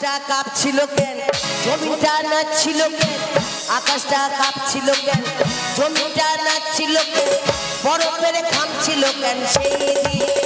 আকাশটা কাঁপছিল কেন? জমিটা নাচছিল কেন? আকাশটা কাঁপছিল কেন? জমিটা নাচছিল কেন? বরফের খামছিল কেন? সেই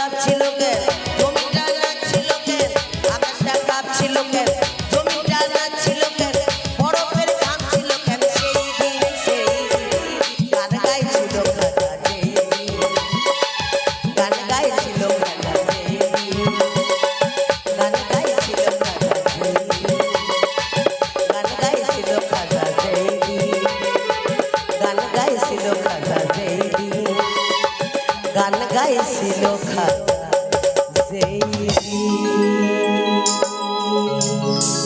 ডাকছিল কেন